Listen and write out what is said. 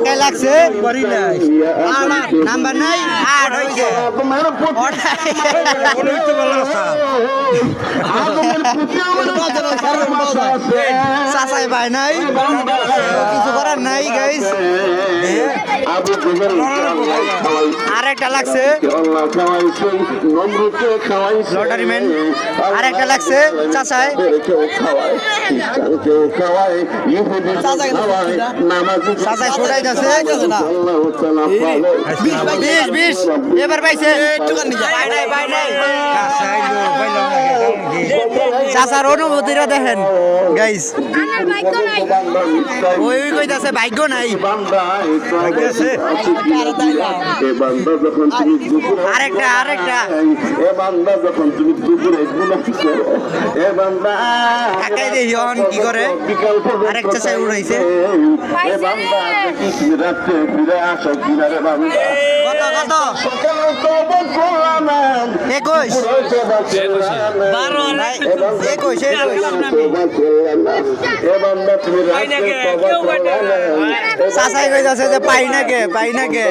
টাকায় লাগছে নাম্বার নাই আট হয়েছে চাচাই ভাই নাই কিছু করার নাই গাইস আরেকটা লাগছে। লটারি আরেকটা লাগছে চাচাই। চাচাই ছোটাই যাচ্ছে। বিশ বিশ এবার পাইছে। নাই, নাই। চাচার অনুভূতিটা দেখেন গাইস ওই ওই কইতাছে ভাগ্য নাই। আরেকটা আরেকটা কাকাই দেখি অন কি করে আরেক চাচাই উড়াইছে কত কত? একুশ। বারো একুশ কইতাছে যে পাই না কে পাই না কে